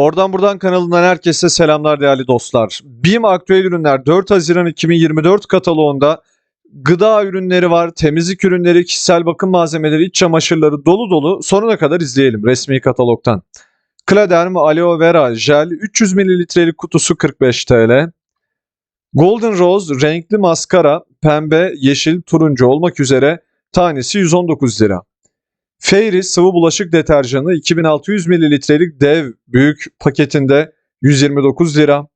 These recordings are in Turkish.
Oradan buradan kanalından herkese selamlar değerli dostlar. BİM Aktüel Ürünler 4 Haziran 2024 kataloğunda gıda ürünleri var, temizlik ürünleri, kişisel bakım malzemeleri, iç çamaşırları dolu dolu. Sonuna kadar izleyelim resmi katalogtan. Claderm Aloe Vera Jel 300 mililitrelik kutusu 45 TL. Golden Rose renkli maskara pembe, yeşil, turuncu olmak üzere tanesi 119 lira. Fairy sıvı bulaşık deterjanı 2600 mililitrelik dev büyük paketinde 129 lira.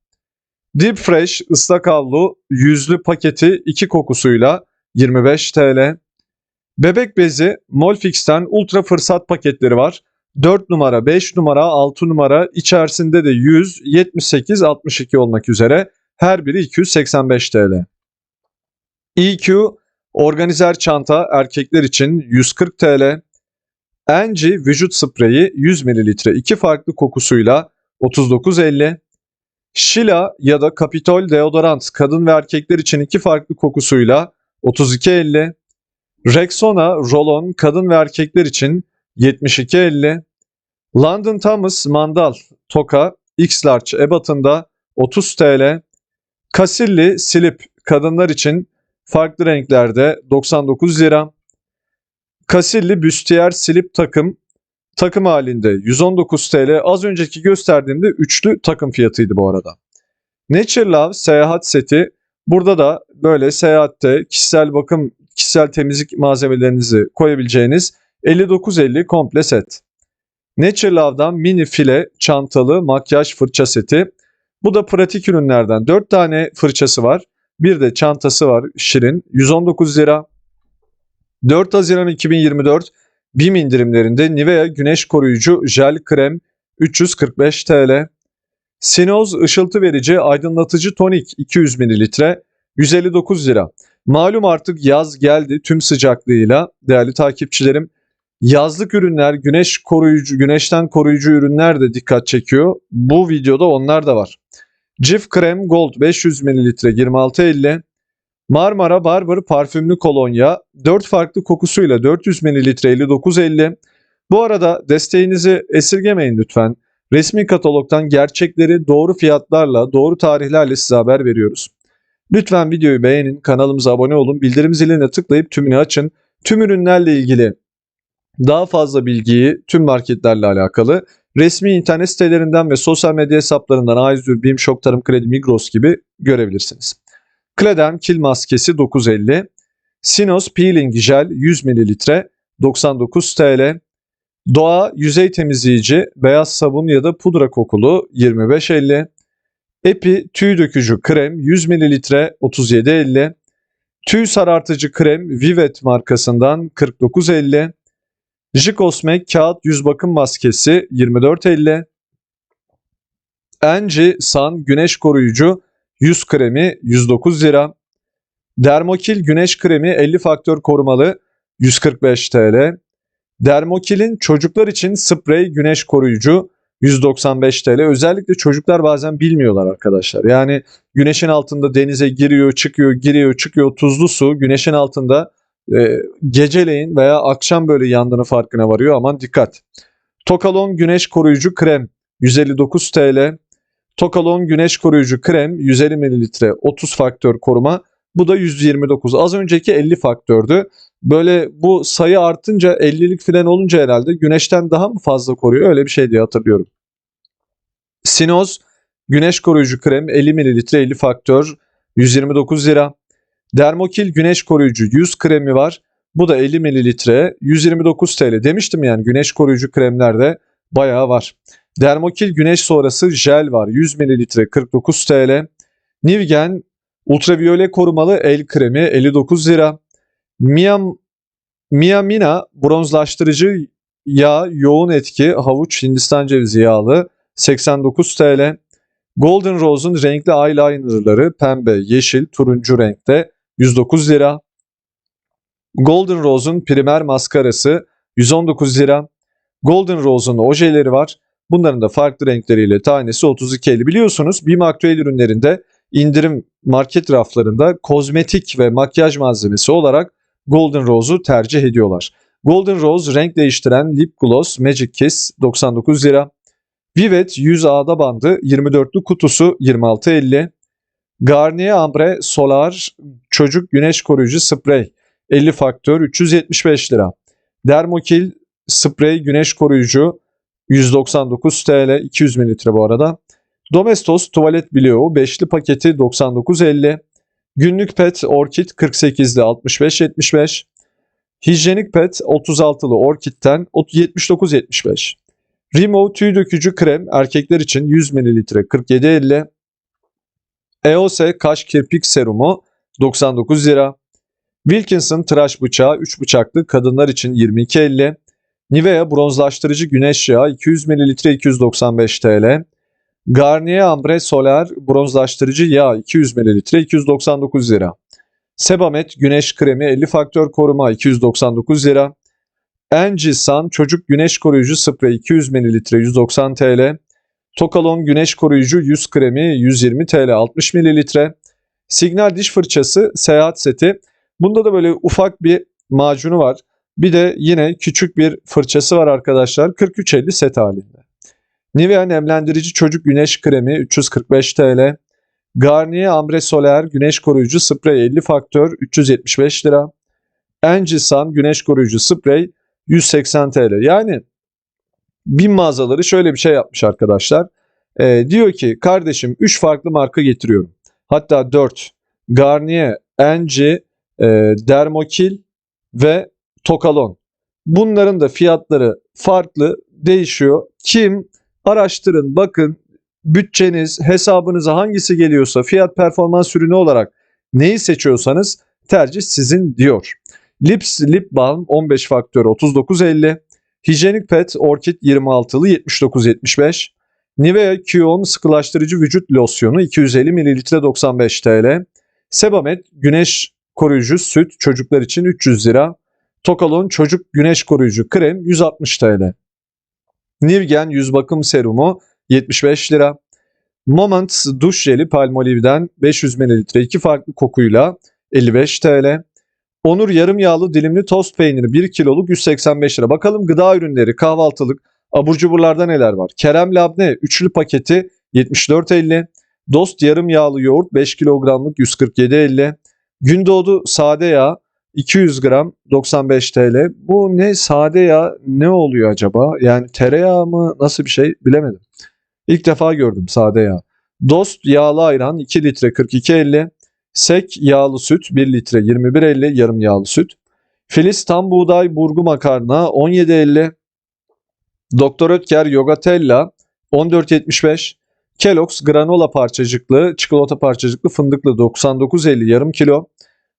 Deep Fresh ıslak havlu yüzlü paketi 2 kokusuyla 25 TL. Bebek bezi Molfix'ten ultra fırsat paketleri var. 4 numara, 5 numara, 6 numara içerisinde de 100, 78, 62 olmak üzere her biri 285 TL. EQ organizer çanta erkekler için 140 TL. Enci vücut spreyi 100 ml iki farklı kokusuyla 39.50. Sheila ya da Capitol deodorant kadın ve erkekler için iki farklı kokusuyla 32.50. Rexona rolon kadın ve erkekler için 72.50. London Thomas mandal toka X large ebatında 30 TL. Casilli slip kadınlar için farklı renklerde 99 lira. Casilli büstiyer slip takım takım halinde 119 TL. Az önceki gösterdiğimde üçlü takım fiyatıydı bu arada. Nature Love seyahat seti. Burada da böyle seyahatte kişisel bakım, kişisel temizlik malzemelerinizi koyabileceğiniz 59.50 komple set. Nature Love'dan mini file çantalı makyaj fırça seti. Bu da pratik ürünlerden 4 tane fırçası var. Bir de çantası var Şirin 119 lira. 4 Haziran 2024 BİM indirimlerinde Nivea güneş koruyucu jel krem 345 TL. Sinoz ışıltı verici aydınlatıcı tonik 200 ml 159 lira. Malum artık yaz geldi tüm sıcaklığıyla değerli takipçilerim. Yazlık ürünler, güneş koruyucu, güneşten koruyucu ürünler de dikkat çekiyor. Bu videoda onlar da var. Cif Krem Gold 500 ml 26.50. Marmara Barber parfümlü kolonya 4 farklı kokusuyla 400 ml 59.50. Bu arada desteğinizi esirgemeyin lütfen. Resmi katalogdan gerçekleri doğru fiyatlarla, doğru tarihlerle size haber veriyoruz. Lütfen videoyu beğenin, kanalımıza abone olun, bildirim ziline tıklayıp tümünü açın. Tüm ürünlerle ilgili daha fazla bilgiyi tüm marketlerle alakalı resmi internet sitelerinden ve sosyal medya hesaplarından A100, BİM, Şok Tarım Kredi, Migros gibi görebilirsiniz. Kleden kil maskesi 9.50. Sinos Peeling Jel 100 ml 99 TL. Doğa yüzey temizleyici beyaz sabun ya da pudra kokulu 25.50. Epi tüy dökücü krem 100 ml 37.50. Tüy sarartıcı krem Vivet markasından 49.50. Jikosmek kağıt yüz bakım maskesi 24.50. Enci San güneş koruyucu yüz kremi 109 lira. Dermokil güneş kremi 50 faktör korumalı 145 TL. Dermokil'in çocuklar için sprey güneş koruyucu 195 TL. Özellikle çocuklar bazen bilmiyorlar arkadaşlar. Yani güneşin altında denize giriyor, çıkıyor, giriyor, çıkıyor. Tuzlu su güneşin altında e, geceleyin veya akşam böyle yandığını farkına varıyor. Aman dikkat. Tokalon güneş koruyucu krem 159 TL. Tokalon güneş koruyucu krem 150 ml 30 faktör koruma. Bu da 129. Az önceki 50 faktördü. Böyle bu sayı artınca 50'lik falan olunca herhalde güneşten daha mı fazla koruyor? Öyle bir şey diye hatırlıyorum. Sinoz güneş koruyucu krem 50 ml 50 faktör 129 lira. Dermokil güneş koruyucu 100 kremi var. Bu da 50 ml 129 TL. Demiştim yani güneş koruyucu kremlerde bayağı var. Dermokil güneş sonrası jel var 100 ml 49 TL. Nivgen ultraviyole korumalı el kremi 59 lira. Miam, Miamina bronzlaştırıcı yağ yoğun etki havuç Hindistan cevizi yağlı 89 TL. Golden Rose'un renkli eyelinerları pembe, yeşil, turuncu renkte 109 lira. Golden Rose'un primer maskarası 119 lira. Golden Rose'un ojeleri var. Bunların da farklı renkleriyle tanesi 32.50. Biliyorsunuz BİM aktüel ürünlerinde indirim market raflarında kozmetik ve makyaj malzemesi olarak Golden Rose'u tercih ediyorlar. Golden Rose renk değiştiren lip gloss Magic Kiss 99 lira. Vivet 100 ağda bandı 24'lü kutusu 26.50. Garnier Ambre Solar çocuk güneş koruyucu sprey 50 faktör 375 lira. Dermokil sprey güneş koruyucu 199 TL 200 mililitre bu arada. Domestos tuvalet bloğu beşli paketi 99.50. Günlük pet orkid 48'li 65.75. Hijyenik pet 36'lı orkidten 79.75. Rimo tüy dökücü krem erkekler için 100 ml 47.50. EOS kaş kirpik serumu 99 lira. Wilkinson tıraş bıçağı 3 bıçaklı kadınlar için 22.50. Nivea bronzlaştırıcı güneş yağı 200 ml 295 TL. Garnier Ambre Solar bronzlaştırıcı yağ 200 ml 299 lira. Sebamed güneş kremi 50 faktör koruma 299 lira. Engie Sun çocuk güneş koruyucu sprey 200 ml 190 TL. Tokalon güneş koruyucu yüz kremi 120 TL 60 ml. Signal diş fırçası seyahat seti. Bunda da böyle ufak bir macunu var. Bir de yine küçük bir fırçası var arkadaşlar. 43.50 set halinde. Nivea nemlendirici çocuk güneş kremi 345 TL. Garnier Ambre Solar güneş koruyucu sprey 50 faktör 375 lira. Engie Sun güneş koruyucu sprey 180 TL. Yani bin mağazaları şöyle bir şey yapmış arkadaşlar. Ee, diyor ki kardeşim 3 farklı marka getiriyorum. Hatta 4. Garnier, Engie, e, Dermokil ve Tokalon. Bunların da fiyatları farklı değişiyor. Kim araştırın bakın bütçeniz hesabınıza hangisi geliyorsa fiyat performans ürünü olarak neyi seçiyorsanız tercih sizin diyor. Lips Lip Balm 15 faktör 39.50. Hijyenik Pet Orchid 26'lı 79.75. Nivea Q10 sıkılaştırıcı vücut losyonu 250 ml 95 TL. Sebamed güneş koruyucu süt çocuklar için 300 lira. Tokalon çocuk güneş koruyucu krem 160 TL. Nivgen yüz bakım serumu 75 lira. Moment duş jeli Palmolive'den 500 ml iki farklı kokuyla 55 TL. Onur yarım yağlı dilimli tost peyniri 1 kiloluk 185 lira. Bakalım gıda ürünleri, kahvaltılık, abur cuburlarda neler var? Kerem Labne üçlü paketi 74.50. Dost yarım yağlı yoğurt 5 kilogramlık 147.50. Gündoğdu sade yağ 200 gram 95 TL. Bu ne sade yağ ne oluyor acaba? Yani tereyağı mı nasıl bir şey bilemedim. İlk defa gördüm sade yağ. Dost yağlı ayran 2 litre 42.50. Sek yağlı süt 1 litre 21.50 yarım yağlı süt. Filiz tam buğday burgu makarna 17.50. Doktor Ötker Yogatella 14.75. Kellogg's granola parçacıklı, çikolata parçacıklı fındıklı 99.50 yarım kilo.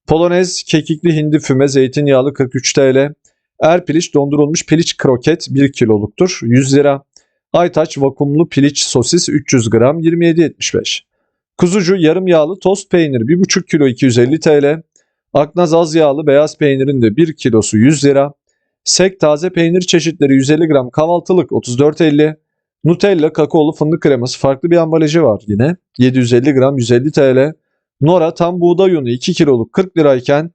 Polonez kekikli hindi füme zeytinyağlı 43 TL. Erpiliç dondurulmuş piliç kroket 1 kiloluktur 100 lira. Aytaç vakumlu piliç sosis 300 gram 27.75. Kuzucu yarım yağlı tost peyniri 1,5 kilo 250 TL. Aknaz az yağlı beyaz peynirin de 1 kilosu 100 lira. Sek taze peynir çeşitleri 150 gram kahvaltılık 34.50. Nutella kakaolu fındık kreması farklı bir ambalajı var yine. 750 gram 150 TL. Nora tam buğday unu 2 kiloluk 40 lirayken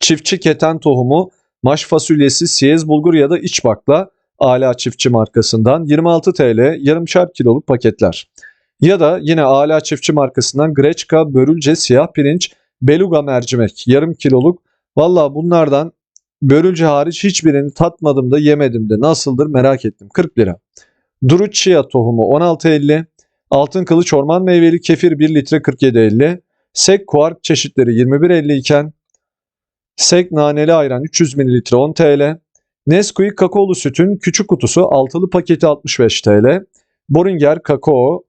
çiftçi keten tohumu, maş fasulyesi, siyez bulgur ya da iç bakla Ala Çiftçi markasından 26 TL yarımşar kiloluk paketler. Ya da yine Ala Çiftçi markasından Greçka, Börülce, Siyah Pirinç, Beluga mercimek yarım kiloluk. Valla bunlardan Börülce hariç hiçbirini tatmadım da yemedim de nasıldır merak ettim 40 lira. Duru Chia tohumu 16.50. Altın kılıç orman meyveli kefir 1 litre 47.50. Sek kuark çeşitleri 21.50 iken Sek naneli ayran 300 ml 10 TL. Nesquik kakaolu sütün küçük kutusu altılı paketi 65 TL. Boringer kakao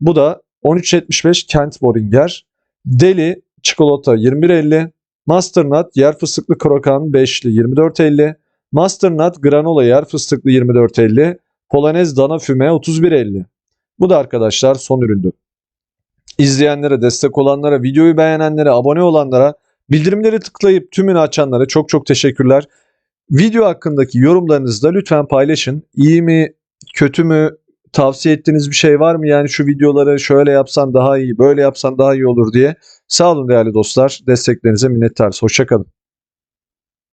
bu da 13.75 Kent Boringer. Deli çikolata 21.50. Masternut yer fıstıklı krokan 5'li 24.50. Masternut granola yer fıstıklı 24.50. Polonez dana füme 31.50. Bu da arkadaşlar son üründü. İzleyenlere, destek olanlara, videoyu beğenenlere, abone olanlara, bildirimleri tıklayıp tümünü açanlara çok çok teşekkürler. Video hakkındaki yorumlarınızı da lütfen paylaşın. İyi mi, kötü mü, tavsiye ettiğiniz bir şey var mı? Yani şu videoları şöyle yapsan daha iyi, böyle yapsan daha iyi olur diye. Sağ olun değerli dostlar. Desteklerinize minnettarız. Hoşçakalın.